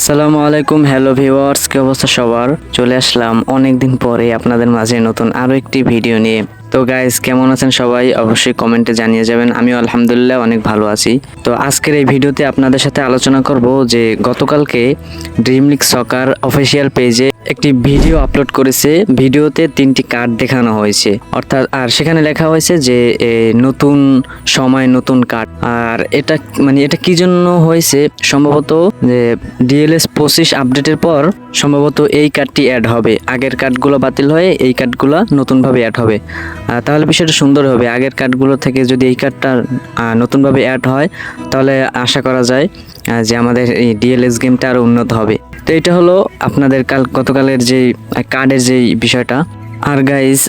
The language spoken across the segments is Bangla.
আসসালামু আলাইকুম, হ্যালো ভিউয়ার্স, কি অবস্থা সবার? চলে আসলাম অনেকদিন পরে আপনাদের মাঝে নতুন আরও একটি ভিডিও নিয়ে। তো গাইজ কেমন আছেন সবাই? অবশ্যই কমেন্টে জানিয়ে যাবেন। আমিও আলহামদুলিল্লাহ অনেক ভালো আছি। তো আজকের এই ভিডিওতে আপনাদের সাথে আলোচনা করব যে গতকালকে ড্রিম লিগ সকার অফিসিয়াল পেজে একটি ভিডিও আপলোড করেছে। ভিডিওতে তিনটি কার্ড দেখানো হয়েছে। অর্থাৎ, আর সেখানে লেখা হয়েছে যে নতুন সময়, নতুন কার্ড আর এটা মানে এটা কি জন্য হয়েছে? সম্ভবত, যে ডিএলএস পঁচিশ আপডেটের পর সম্ভবত এই কার্ডটি অ্যাড হবে। আগের কার্ডগুলো বাতিল হয়ে এই কার্ডগুলো নতুনভাবে অ্যাড হবে। তাহলে বিষয়টা সুন্দর হবে। আগের কার্ডগুলো থেকে যদি এই কার্ডটা নতুনভাবে অ্যাড হয়, তাহলে আশা করা যায় যে আমাদের এই ডিএলএস গেমটা আরও উন্নত হবে। তো এটা হলো আপনাদের কাল, গতকালের যে কার্ডের যেই বিষয়টা। আর গাইজ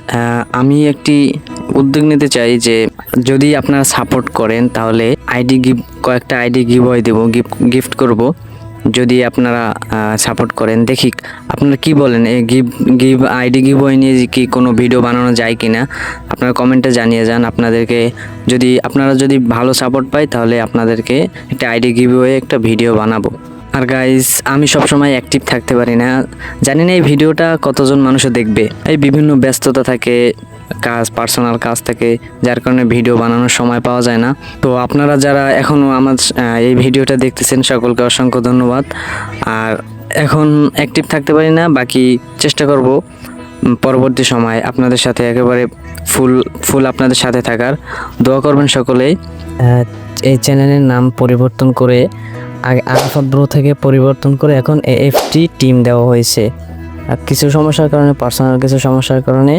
আমি একটি উদ্যোগ নিতে চাই যে, যদি আপনারা সাপোর্ট করেন, তাহলে আইডি গিফট কয়েকটা আইডি গিভ হয় দেবো গিফট করব। যদি আপনারা সাপোর্ট করেন। দেখি, আপনারা কি বলেন? এই গিভ গিভ, আইডি গিভ নিয়ে কি কোনো ভিডিও বানানো যায় কি না আপনারা কমেন্টে জানিয়ে যান। আপনাদেরকে যদি, আপনারা যদি ভালো সাপোর্ট পাই তাহলে আপনাদেরকে একটা আইডি গিভ একটা ভিডিও বানাবো। আর গাইজ আমি সবসময় অ্যাক্টিভ থাকতে পারি না। জানি না এই ভিডিওটা কতজন মানুষ দেখবে। এই বিভিন্ন ব্যস্ততা থাকে কাজ পার্সোনাল কাজ থাকে, যার কারণে ভিডিও বানানোর সময় পাওয়া যায় না। তো আপনারা যারা এখনও আমার এই ভিডিওটা দেখতেছেন, সকলকে অসংখ্য ধন্যবাদ। আর এখন অ্যাক্টিভ থাকতে পারি না, বাকি চেষ্টা করব পরবর্তী সময় আপনাদের সাথে একেবারে ফুল ফুল আপনাদের সাথে থাকার। দোয়া করবেন সকলেই। এই চ্যানেলের নাম পরিবর্তন করে, আগে আরাফাত ব্রো থেকে পরিবর্তন করে এখন এএফটি টিম দেওয়া হয়েছে। কিছু সমস্যার কারণে পার্সোনাল কিছু সমস্যার কারণে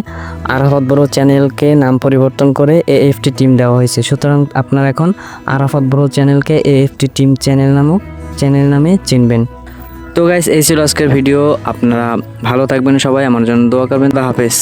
আরাফাত বড় চ্যানেলকে নাম পরিবর্তন করে এএফটি টিম দেওয়া হয়েছে। সুতরাং আপনারা এখন আরাফাত বড় চ্যানেলকে এএফটি টিম চ্যানেল নামক চ্যানেল নামে চিনবেন। তো গাইস এই ছিল আজকের ভিডিও আপনারা ভালো থাকবেন সবাই। আমার জন্য দোয়া করবেন। বা হাফেজ।